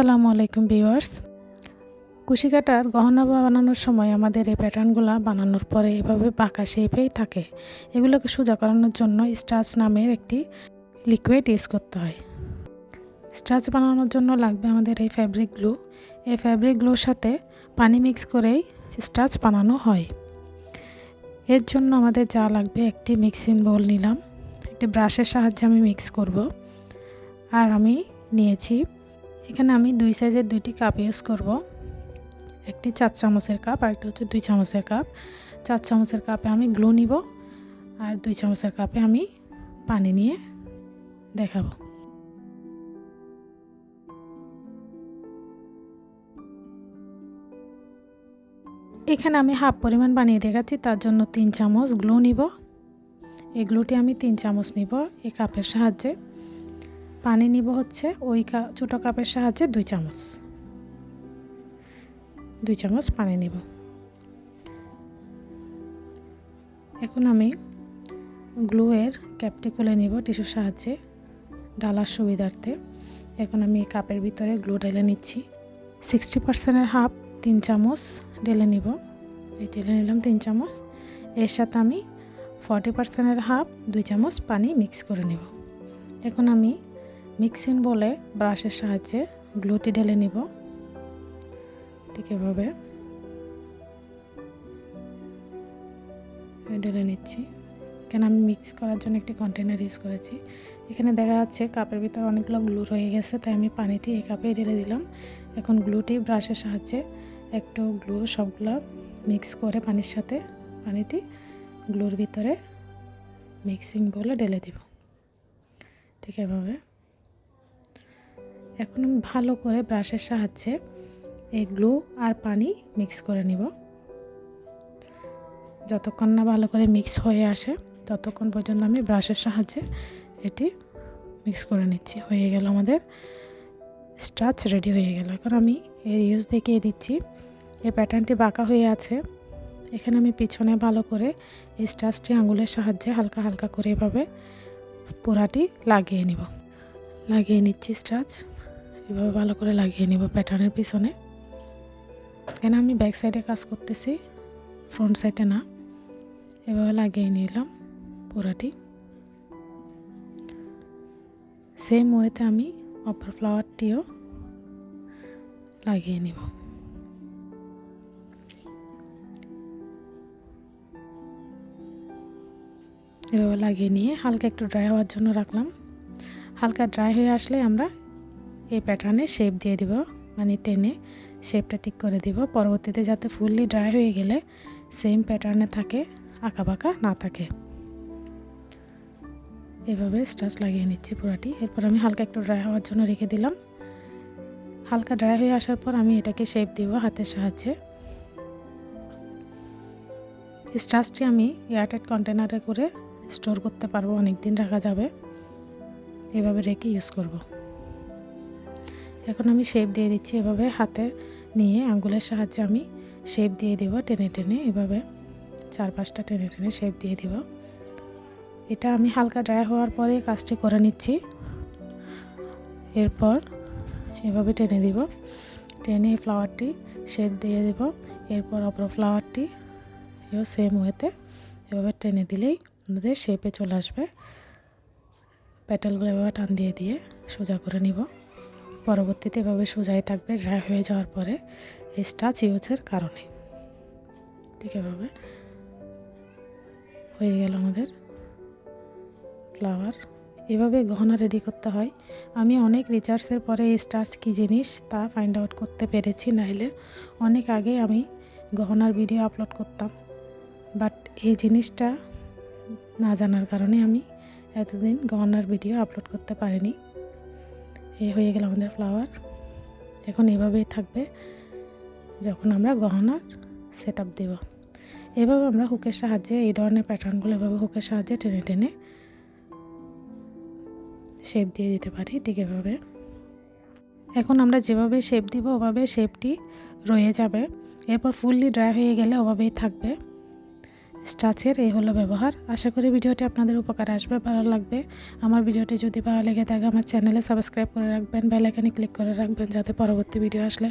আসসালামু আলাইকুম ভিউয়ার্স। কুশি কাটার গহনা বানানোর সময় আমাদের এই প্যাটার্নগুলো বানানোর পরে এভাবে বাঁকা শেপেই থাকে। এগুলোকে সোজা করানোর জন্য স্টাচ নামের একটি লিকুইড ইউজ করতে হয়। স্টাচ বানানোর জন্য লাগবে আমাদের এই ফ্যাব্রিক গ্লু এই ফ্যাব্রিক গ্লুর সাথে পানি মিক্স করেই স্টাচ বানানো হয়। এর জন্য আমাদের যা লাগবে একটি মিক্সিং বোল নিলাম। একটি ব্রাশের সাহায্যে আমি মিক্স করব। আর আমি নিয়েছি এখানে আমি দুই সাইজের দুইটি কাপ ইউজ করব। একটি চার চামচের কাপ আর একটা হচ্ছে দুই চামচের কাপ। চার চামচের কাপে আমি গ্লু নিব আর দুই চামচের কাপে আমি পানি নিয়ে দেখাবো। এখানে আমি হাফ পরিমাণ বানিয়ে দেখাচ্ছি, তার জন্য তিন চামচ গ্লু নিব। এই গ্লুটি আমি তিন চামচ নিব এই কাপের সাহায্যে। পানি নিব হচ্ছে ওই ছোটো কাপের সাহায্যে দুই চামচ। দুই চামচ পানি নিব। এখন আমি গ্লুয়ের ক্যাপটি খুলে নিব টিস্যুর সাহায্যে ডালার সুবিধার্থে। এখন আমি কাপের ভিতরে গ্লু ঢেলে নিচ্ছি। সিক্সটি পার্সেন্টের হাফ তিন চামচ ঢেলে নিব। এই ঢেলে নিলাম তিন চামচ। এর সাথে আমি ফর্টি পার্সেন্টের হাফ দুই চামচ পানি মিক্স করে নেব। এখন আমি মিক্সিং বলে ব্রাশের সাহায্যে গ্লুটি ঢেলে নিব। ঠিক এভাবে। ঢেলে নিচ্ছি। এখানে আমি মিক্স করার জন্য একটি কন্টেনার ইউজ করেছি। এখানে দেখা যাচ্ছে কাপের ভিতরে অনেকগুলো গ্লু রয়ে গেছে, তাই আমি পানিটি এই কাপে ঢেলে দিলাম। এখন গ্লুটি ব্রাশের সাহায্যে একটু গ্লু সবগুলো মিক্স করে পানির সাথে পানিটি গ্লুর ভিতরে মিক্সিং বলে ঢেলে দিব। ঠিক এভাবে। এখন আমি ভালো করে ব্রাশের সাহায্যে এই গ্লু আর পানি মিক্স করে নিব। যতক্ষণ না ভালো করে মিক্স হয়ে আসে, ততক্ষণ পর্যন্ত আমি ব্রাশের সাহায্যে এটি মিক্স করে নিচ্ছি। হয়ে গেল আমাদের স্টাচ রেডি হয়ে গেল। এখন আমি এর ইউজ দেখিয়ে দিচ্ছি। এই প্যাটার্নটি বাঁকা হয়ে আছে। এখানে আমি পিছনে ভালো করে এই স্টাচটি আঙুলের সাহায্যে হালকা হালকা করে এভাবে পোড়াটি লাগিয়ে নিব। লাগিয়ে নিচ্ছি স্টাচ এভাবে ভালো করে লাগিয়ে নিব প্যাটার্নের পিছনে? এখানে আমি ব্যাক সাইডে কাজ করতেছি ফ্রন্ট সাইডে না। এভাবে লাগিয়ে নিলাম পুরাটি। সেম ওয়েতে আমি অপার ফ্লাওয়ারটিও লাগিয়ে নিব। এভাবে লাগিয়ে নিয়ে হালকা একটু ড্রাই হওয়ার জন্য রাখলাম। হালকা ড্রাই হয়ে আসলে আমরা এই প্যাটার্নে শেপ দিয়ে দিব মানে টেনে শেপটা ঠিক করে দিব। পরবর্তীতে যাতে ফুললি ড্রাই হয়ে গেলে সেম প্যাটার্নে থাকে আঁকা বাঁকা না থাকে। এভাবে স্টাচ লাগিয়ে নিচ্ছি পুরাটি। এরপর আমি হালকা একটু ড্রাই হওয়ার জন্য রেখে দিলাম। হালকা ড্রাই হয়ে আসার পর আমি এটাকে শেপ দিব হাতের সাহায্যে। স্টাচটি আমি এয়ারটাইট কন্টেনারে করে স্টোর করতে পারব অনেক দিন রাখা যাবে। এভাবে রেখে ইউজ করব। এখন আমি শেপ দিয়ে দিচ্ছি এভাবে হাতে নিয়ে আঙ্গুলের সাহায্যে আমি শেপ দিয়ে দেবো টেনে টেনে, এভাবে চার পাঁচটা টেনে টেনে শেপ দিয়ে দিব। এটা আমি হালকা ড্রাই হওয়ার পরে কাজটি করে নিচ্ছি। এরপর এভাবে টেনে দিব। টেনে ফ্লাওয়ারটি শেপ দিয়ে দেব। এরপর অপর ফ্লাওয়ারটি এও সেম ওয়েতে এভাবে টেনে দিলেই আমাদের শেপে চলে আসবে। প্যাটেলগুলো এভাবে টান দিয়ে দিয়ে সোজা করে নিব। পরবর্তীতে এভাবে সোজাই থাকবে, ড্রাই হয়ে যাওয়ার পরে স্টাচ ইউজের কারণে। ঠিক এভাবে। হয়ে গেল আমাদের ফ্লাওয়ার এভাবে গহনা রেডি করতে হয়। আমি অনেক রিচার্জের পরে এই স্টাচ কী জিনিস তা ফাইন্ড আউট করতে পেরেছি, নাইলে অনেক আগে আমি গহনার ভিডিও আপলোড করতাম। বাট এই জিনিসটা না জানার কারণে আমি এতদিন গহনার ভিডিও আপলোড করতে পারিনি। এই হয়ে গেল আমাদের ফ্লাওয়ার এখন এভাবেই থাকবে যখন আমরা গহনার সেট আপ দেব। এভাবে আমরা হুকের সাহায্যে এই ধরনের প্যাটার্নগুলো এভাবে হুকের সাহায্যে টেনে টেনে শেপ দিয়ে দিতে পারি ঠিক এভাবে। এখন আমরা যেভাবে শেপ দিব, ওভাবে শেপটি রয়ে যাবে। এরপর ফুললি ড্রাই হয়ে গেলে ওভাবেই থাকবে। স্টাচের এই হলো ব্যবহার। আশা করি ভিডিওটি আপনাদের উপকার আসবে, ভালো লাগবে। আমার ভিডিওটি যদি ভালো লেগে থাকে, আমার চ্যানেলে সাবস্ক্রাইব করে রাখবেন, বেল আইকনে ক্লিক করে রাখবেন যাতে পরবর্তী ভিডিও আসলে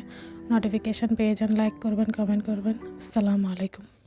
নোটিফিকেশান পেয়ে যান। লাইক করবেন কমেন্ট করবেন। আসসালামু আলাইকুম।